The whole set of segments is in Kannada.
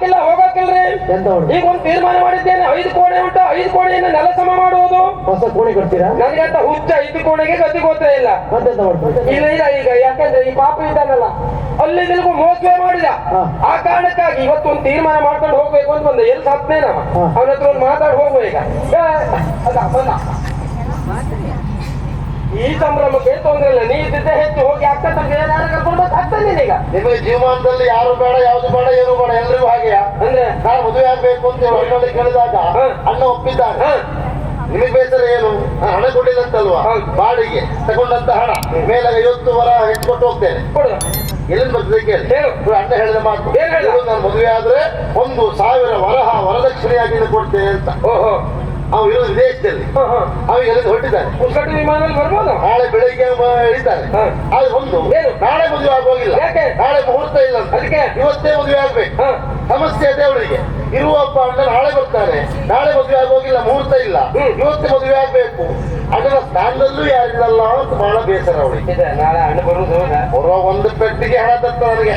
ಹೋಗಕ್ಕಿಲ್ಲ ಹೋಗಕ್ಕಿಲ್ರಿ. ಈಗ ಒಂದು ತೀರ್ಮಾನ ಮಾಡಿದ್ದೇನೆ ಐದು ಕೋಣೆ ಉಂಟು ಐದು ಕೋಣೆಯನ್ನು ನೆಲ ಸಮ ಮಾಡುವುದು. ಹೊಸ ಕೋಣೆ ಕೊಡ್ತೀರಾ ಅಂತ ಹುಚ್ಚ ಐದು ಕೋಣೆಗೆ ಗತಿ ಗೊತ್ತೇ ಇಲ್ಲ. ಇಲ್ಲ ಇಲ್ಲ ಈಗ ಯಾಕಂದ್ರೆ ಈ ಪಾಪ ಇದ್ದಾನಲ್ಲ ಅಲ್ಲಿ ನಿನಗೂ ಮೋಸವೇ ಮಾಡಿದ. ಆ ಕಾರಣಕ್ಕಾಗಿ ಇವತ್ತು ಒಂದು ತೀರ್ಮಾನ ಮಾಡ್ಕೊಂಡು ಹೋಗ್ಬೇಕು ಅಂತ ಒಂದು ಎಲ್ಲಿ ಹಾ. ಅವನ ಹತ್ರ ಒಂದು ಮಾತಾಡಿ ಹೋಗುವ ಈಗ. ಈ ಸಂಭ್ರಮಕ್ಕೆ ತೊಂದ್ರೆ ಇಲ್ಲ ನೀ ಇದ್ದಿದ್ದೆ ಹೆಚ್ಚು ಹೋಗಿ ಅಕ್ಕ ತಂಗಿ ಏನಾದ್ರು ಕರ್ಕೊಂಡು ಬಂದು ಆಗ್ತಾನೆ ನೀನೀಗ ನಿಮಗೆ ಜೀವಮಾನದಲ್ಲಿ ಯಾರು ಬೇಡ ಯಾವ್ದು ಬೇಡ ಏನು ಬೇಡ ಎಲ್ರಿಗೂ ಹಾಗೆಯ? ಅಂದ್ರೆ? ನಾನು ಮದುವೆ ಆಗ್ಬೇಕು ಅಂತ ಹೇಳಿ ಕೇಳಿದಾಗ ಅಣ್ಣ ಒಪ್ಪಿದ್ದಾರೆ. ನಿಮಗೆ ಬೇಸರ ಏನು? ಹಣ ಕೊಟ್ಟಿದಂತಲ್ವಾ. ಬಾಡಿಗೆ ತಗೊಂಡಂತ ಹಣ. ಮೇಲೆ ಐವತ್ತು ವರ ಹೆಚ್ಚಿಕೊಟ್ಟು ಹೋಗ್ತೇನೆ. ಕೊಡು. ಎಲ್ಲಿಂದ ಬರ್ತದೆ ಕೇಳಿ? ಅಣ್ಣ ಹೇಳಿದ ಮಾತು? ನಾನು ಮದುವೆ ಆದ್ರೆ ಒಂದು ಸಾವಿರ ವರಹ ವರದಕ್ಷಿಣೆಯಾಗಿ ಕೊಡ್ತೇನೆ ಅಂತ. ಓಹೋ. ಅವ ಇರೋ ವಿದೇಶದಲ್ಲಿ ಅವಾಗ ಹೊಟ್ಟಿದ್ದಾರೆ ಹೊರಟಿದ್ದಾನೆ ಪುಸ್ತಕ ವಿಮಾನದಲ್ಲಿ ಬರ್ಬೋದು? ನಾಳೆ ಬೆಳಿಗ್ಗೆ ಇಳಿತಾರೆ. ಆದ್ರೆ ಒಂದು ಏನು? ನಾಳೆ ಮದುವೆ ಆಗೋಗಿಲ್ಲ ಯಾಕೆ? ನಾಳೆ ಮುಹೂರ್ತ ಇಲ್ಲ ಅದಕ್ಕೆ? ಇವತ್ತೇ ಮದುವೆ ಆಗ್ಬೇಕು. ಸಮಸ್ಯೆ ಇದೆ ಅವರಿಗೆ. ಇರುವಪ್ಪ ಅಂದ್ರೆ ನಾಳೆ ಬರ್ತಾರೆ. ನಾಳೆ ಮದುವೆ ಆಗೋಗಿಲ್ಲ ಮುಹೂರ್ತ ಇಲ್ಲ. ಇವತ್ತೇ ಮದುವೆ ಆಗ್ಬೇಕು. ಅದರ ಸ್ಥಾನದಲ್ಲೂ ಯಾರಿಲ್ಲಲ್ಲ ಅಂತ ಬಹಳ ಬೇಸರ ಅವಳಿಗೆ ಇದೆ ನಾಳೆ ಹಣ್ಣು ಬರುವುದು ಒಂದು ಪೆಟ್ಟಿಗೆ ಹಣ ತರ್ತಾರೆ ನನಗೆ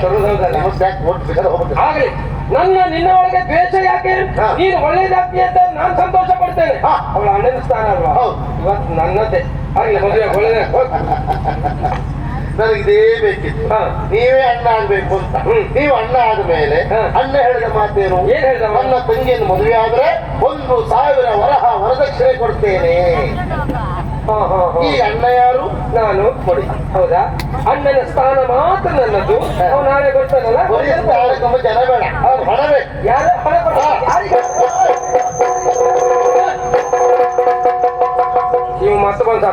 ಸಮಸ್ಯೆ ಯಾಕೆ ಒಟ್ಟು ಬೇಕಾದ್ರೆ ಹೋಗ್ಬೇಕು ಆಗ್ಲಿ. ನನ್ನ ನಿನ್ನ ಒಳಗೆ ದ್ವೇಷ ಯಾಕೆ ನೀನ್ ಒಳ್ಳೇದಾಗ್ತಿ ಅಂತ ನಾನು ಸಂತೋಷ ಪಡ್ತೇನೆ ಹಾ. ಅವಳ ಅಣ್ಣನ ಸ್ಥಾನ ಅಲ್ವಾ ಹೌದು. ಇವತ್ತು ನನ್ನದೇ ಆಗ್ಲಿ ಮದುವೆ ಒಳ್ಳೇದೇ ನನಗಿದೇ ನನಗೆ ಬೇಕಿತ್ತು ಹಾ. ನೀವೇ ಅಣ್ಣ ಆಗ್ಬೇಕು ಅಂತ. ನೀವು ಅಣ್ಣ ಆದ್ಮೇಲೆ. ಅಣ್ಣ ಹೇಳಿದ ಮಾತೇನು ಏನ್ ಹೇಳಿದ? ನನ್ನ ತಂಗಿಯನ್ನು ಮದುವೆ ಆದ್ರೆ ಒಂದು ಸಾವಿರ ವರಹ ವರದಕ್ಷಿಣೆ ಕೊಡ್ತೇನೆ ನಾನು ಕೊಡಿ. ಹೌದಾ? ಅಣ್ಣನ ಸ್ಥಾನ ಮಾತ್ರ ನನ್ನದು. ಅವ್ನು ನಾಳೆ ಬರ್ತಾನಲ್ಲ? ತಾರಕಮ್ಮ ಜನ ಬೇಡ. ಅವ್ರು ಹಣ ಬೇಕು. ಯಾರು? ಹಣ ಕೊಡ್ತಾರೆ? ಯಾರಿಗೆ? ನೀವು ಮತ್ತೆ ಬಂದು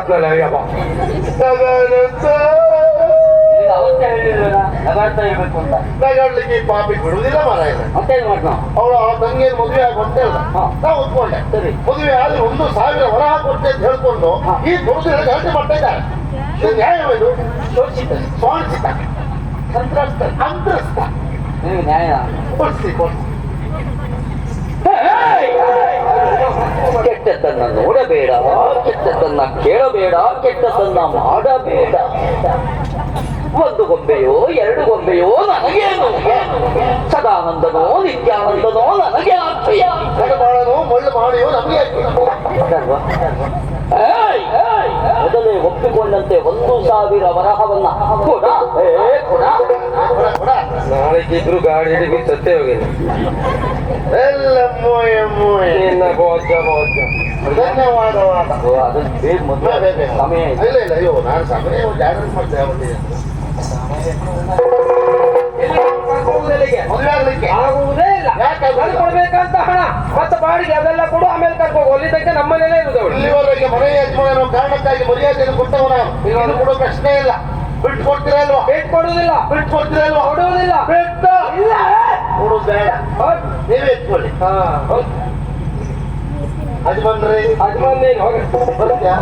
ಹೇಳಿದ್ರಲ್ಲ ನಗಾಡ್ತಾ ಇರ್ಬೇಕು ಅಂತ. ನಗಾಡ್ಲಿಕ್ಕೆ ಪಾಪಿ ಬಿಡುವುದಿಲ್ಲ ಮಾರಾಯ. ಅವಳು ತಂಗಿಯ ತಂಗಿಯನ್ನು ಮದುವೆ ಆಗಿ ಅಂತ ಹೇಳ್ದ ಹಾ. ನಾವು ಒಪ್ಕೊಂಡೆ. ಸರಿ. ಮದುವೆ ಆದ್ರೆ ಒಂದು ಸಾವಿರ ಹೊರ ಕೊಡ್ತೆ ಅಂತ ಹೇಳ್ಕೊಂಡು ಈ ದುಡ್ಡು ಗಲಾಟೆ ಮಾಡ್ತಾ ಇದ್ದಾರೆ. ನ್ಯಾಯವೇನು ತೋರಿಸಿದ್ದ ಸ್ವಾಂಚಿತ ಸಂತ್ರಸ್ತ ನ್ಯಾಯ ಕೊಡಿಸಿ ಕೊಡ್ಸಿ ಕೆಟ್ಟದ್ದನ್ನ ನೋಡಬೇಡ ಕೆಟ್ಟದ್ದನ್ನ ಕೇಳಬೇಡ ಕೆಟ್ಟದ್ದನ್ನ ಮಾಡಬೇಡ ಒಂದು ಗೊಂಬೆಯೋ ಎರಡು ಗೊಂಬೆಯೋ ನನಗೇನು ಸದಾನಂದನೋ ನಿತ್ಯಾನಂದನೋ ನನಗೆ ಆಗ್ತೀಯ ಮಳ್ಳು ಮಾಡಿಯೋ ನಮಗೆ? ಮೊದಲೇ ಒಪ್ಪಿಕೊಂಡಂತೆ ಒಂದು ಸಾವಿರ ವರಹವನ್ನ. ಕೊಡ. ಏ ಕೊಡ. ಕೊಡ, ಕೊಡ. ನಾಳೆ ಇಬ್ರು ಗಾಡಿ ಹಿಡಿದು ಸತ್ತೇ ಹೋಗಿಲ್ಲ ಎಲ್ಲ ಮೋಯ ಮೋಯ. ನಿನ್ನ ಬೋಜ ಬೋಜ ಧನ್ಯವಾದವಾದ ಓ, ಅದನ್ನ ಬೇಗ ಮದುವೆ ಸಮಯ ಇದೆ. ಇಲ್ಲ ಇಲ್ಲ ಅಯ್ಯೋ ನಾನು ಸಮಯ ಮಾಡ್ತೇವೆ ಆಗುವುದೇ ಇಲ್ಲ. ಯಾಕೆ? ಕೊಡ್ಬೇಕಂತ ಹಣ. ಮತ್ತೆ ಬಾಡಿಗೆ ಅದೆಲ್ಲ ಕೊಡು. ಆಮೇಲೆ. ಅಲ್ಲಿ ತನಕ ನಮ್ಮನೇಲೇ ಇರುದು ಅವಳು ಇಲ್ಲಿವರೆಗೆ ಮನೆ ಯಜಮಾನ ಕಾರಣಕ್ಕಾಗಿ ಮರ್ಯಾದೆಯನ್ನು ಕೊಟ್ಟವನ ನಾನು ಕೊಡೋ ಪ್ರಶ್ನೆ ಇಲ್ಲ. ಬಿಟ್ಟು ಕೊಡ್ತೀರಾ ಇಲ್ವಾ? ಬಿಟ್ಟು ಕೊಡುವುದಿಲ್ಲ. ಬಿಟ್ಟು ಕೊಡ್ತೀರಾ ಇಲ್ವಾ? ಕೊಡುವುದಿಲ್ಲ. ಬಿಟ್ಟು ಇಲ್ಲ. ಕೊಡೋದು ಬೇಡ. ನೀವೇ ಎತ್ಕೊಳ್ಳಿ. ಹಾ. ಅದು ಬಂದ್ರಿ ಅದು ಬಂದೇನು ಹೋಗ. ಬರ್ತ್ಯಾ?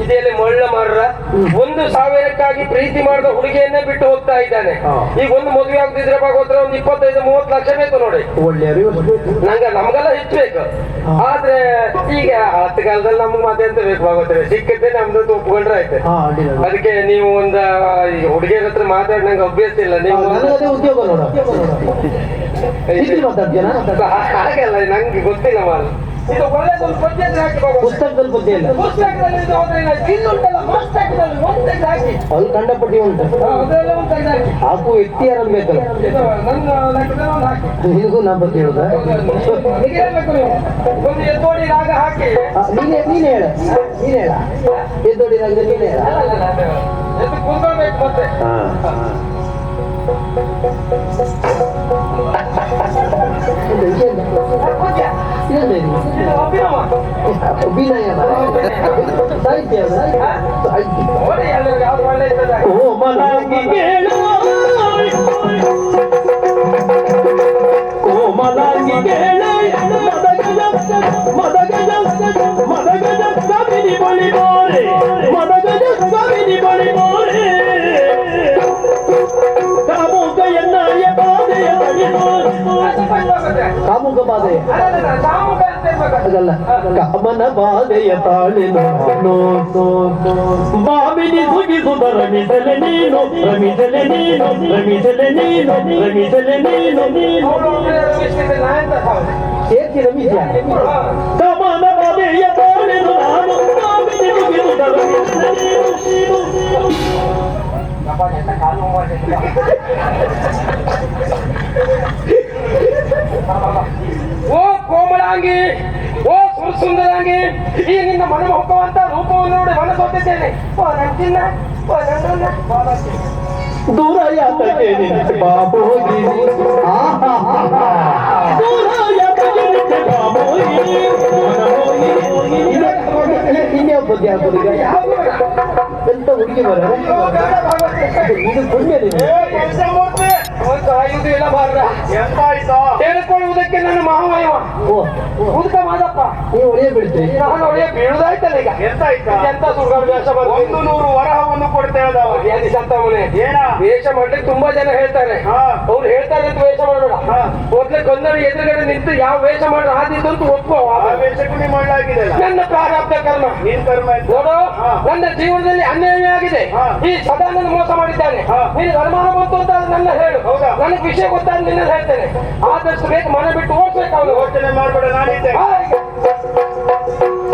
ಮಗ ಮರಳ ಮಳ್ಳ ಮಾರ್ರ ಒಂದು ಸಾವಿರಕ್ಕಾಗಿ ಪ್ರೀತಿ ಮಾಡಿದ ಹುಡುಗಿಯನ್ನೇ ಬಿಟ್ಟು ಹೋಗ್ತಾ ಇದ್ದಾನೆ. ಈಗ ಒಂದು ಮದುವೆ ಆಗದಿದ್ರೆ ಭಾಗವತ್ರ ಒಂದು ಇಪ್ಪತ್ತೈದು ಮೂವತ್ತು ಲಕ್ಷ ಬೇಕು ನೋಡಿ. ನಂಗೆ ನಮ್ಗೆಲ್ಲ ಹೆಚ್ಚು ಬೇಕು. ಆದ್ರೆ ಈಗ ಹತ್ತು ಕಾಲದಲ್ಲಿ ನಮ್ಗೆ ಮತ್ತೆ ಎಂತ ಬೇಕು ಭಾಗವತ್ರೆ ಸಿಕ್ಕತ್ತೆ ನಮ್ದು ಒಪ್ಕೊಂಡ್ರೆ ಆಯ್ತು. ಅದಕ್ಕೆ ನೀವು ಒಂದ ಹುಡುಗಿಯರ ಹತ್ರ ಮಾತಾಡಿ ನಂಗೆ ಅಭ್ಯಾಸ ಇಲ್ಲ. ನೀವು ಹಾಗೆಲ್ಲ ನಂಗೆ ಗೊತ್ತಿಲ್ಲ ಮಾಲ್ ಇದು ಒಳ್ಳೆದೊಂದು ಪದ್ಯ ಹಾಕಿ ಪುಸ್ತಕದಲ್ಲಿ ಬುದ್ಧಿ ಇಲ್ಲ. ಪುಸ್ತಕದಲ್ಲಿ ಇದು ಹೋದ್ರೆ ಇಲ್ಲ, ಇಲ್ಲುಂಟಲ್ಲ ಮಸ್ತಕದಲ್ಲಿ ಒಂದು ಹಾಕಿ. ಅದು ಕಂಡಪಟ್ಟಿ ಉಂಟು. ಅದೆಲ್ಲ ಒಂದು ಹಾಕಿ. ಹಾಕು ವ್ಯಕ್ತಿ ಯಾರಲ್ಲಿ ಬೇಕಲ್ಲ ನನ್ನ ಲೆಕ್ಕದಲ್ಲಿ ಒಂದು ಹಾಕಿ. ನಿನಗೂ ನಾ ಬುದ್ಧಿ ಹೇಳುದ ಹೇಳ್ಬೇಕು ನೀವು. ಒಂದು ರಾಗ ಹಾಕಿ. ನೀನೇ ನೀನೇ ಹೇಳ. ನೀನೇ ಹೇಳ. ಎದ್ದೋಡಿ ರಾಗದ ನೀನೇ ಹೇಳ. ಎದ್ದು ಕುಂತ್ಕೊಳ್ಬೇಕು ಮತ್ತೆ. ಸಾಹಿತ್ಯ. ಸಾಹಿತ್ಯ ಕಾಮುಕ ಎನ್ನಾಯ ಬಾಧೆಯ ಬಳಿ ಬೋರೆ ಅದು ಬಂದ್ ಹೋಗುತ್ತೆ. ಕಾಮುಕ ಬಾಧೆ ಅಲ್ಲ, ಕಾಮುಕ ಅಂತ ಇರ್ಬೇಕಾದ್ರೆ. ಅದಲ್ಲ ಕಾಮನ ಬಾಧೆಯ ತಾಳೆನು ಬಾವಿನಿ ಸುಗಿಸುತ್ತ ರಮಿಸಲೆ ನೀನು ರಮಿಸಲೆ ನೀನು ರಮಿಸಲೆ ನೀನು ರಮಿಸಲೆ ನೀನು ನೀನು ಅವ್ರು ಒಬ್ರೇ ರಮಿಸ್ತಿದ್ರೆ ನಾ ಎಂತ ಸಾವು? ಸೇರ್ತಿ ರಮಿಸ್ಯ ಹಾ. ಕಮನ ಬಾಧೆಯ ತಾಳೆನು ನಾನು ಬಾವಿನಿ ಸುಗಿಸುತ್ತ ರಮಿಸಲೆ ನೀನು ನೀನು ಓ ಕೋಮಳಾಂಗಿ ಓ ಸುಂದರಾಂಗಿ ಈ ನಿನ್ನ ಮನಮೋಹಕವಂತ ರೂಪವನ್ನು ನೋಡಿ ಮನಸೋತಿದ್ದೇನೆ ಪರಂತಿನ. ದೂರ ಯಾತಕ್ಕೆ ಬಾಬೋಗಿ ದೂರ ಯಾತಕ್ಕೆ ಬಾಬೋಗಿ? ಈಗ ಬೇಡ? ಎಂತ ಹುಡುಗಿ ಬರೋದು ಇದು ಭಾಗವತ. ಇದು ಇಲ್ಲ ಮಾರ್ರ ಎಂತ ಆಯ್ತಾ ಹೇಳಿಕೊಳ್ಳುವುದಕ್ಕೆ ನನ್ನ ಮಹಾಮಯವ. ಓ ಉದಕ ಮಾದಪ್ಪ ನೀವು ಒಳ್ಳೆ ಬೀಳ್ತೆ. ನಾನು ಒಳ್ಳೆಯ ಬೀಳುದಾಯ್ತಲ್ಲ ಈಗ. ಎಂತ ಆಯ್ತಾ ಎಂತ ಸುಳ್ಳು ವೇಷ ಒಂದು ನೂರು ವರಹವನ್ನು ಕೊಡ್ತೇವೆ ಸಂತವನೆ ಏನ? ವೇಷ ಮಾಡ್ಲಿಕ್ಕೆ ತುಂಬಾ ಜನ ಹೇಳ್ತಾರೆ. ಹಾ. ಅವ್ರು ಹೇಳ್ತಾರೆ ಅಂತ ವೇಷ ಮಾಡಬೇಡ ಹಾ. ಮೊದ್ಲೇ ಕೊಂದರ ಎದುರುಗಡೆ ನಿಂತು ಯಾವ ವೇಷ ಮಾಡಿ ಆದಿದ್ದು ಅಂತ ಒಪ್ಪುವ ಆ ವೇಷಕ್ಕೂ ನೀವು ಮಾಡಲಾಗಿದೆ ನನ್ನ ಪ್ರಾರಬ್ಧ ಕರ್ಮ. ನಿನ್ ಕರ್ಮ ನೋಡು. ನನ್ನ ಜೀವನದಲ್ಲಿ ಅನ್ಯಾಯ ಆಗಿದೆ. ಈ ಸದಾ ನನ್ನ ಮೋಸ ಮಾಡಿದ್ದಾನೆ. ನೀನು ಧರ್ಮ ಬಂತು ಅಂತ ನನ್ನ ಹೇಳು. ಹೌದಾ? ನನಗೆ ವಿಷಯ ಗೊತ್ತಾದ್ರೆ ನಿನ್ನ ಹೇಳ್ತೇನೆ. ಆದಷ್ಟು ಬೇಗ ಮನೆ ಬಿಟ್ಟು ಹೋಗ್ಬೇಕು ಅವನು. ಯೋಚನೆ ಮಾಡ್ಬೇಡ ನಾನಿದ್ದೆ. ಹಾ, ಈಗ.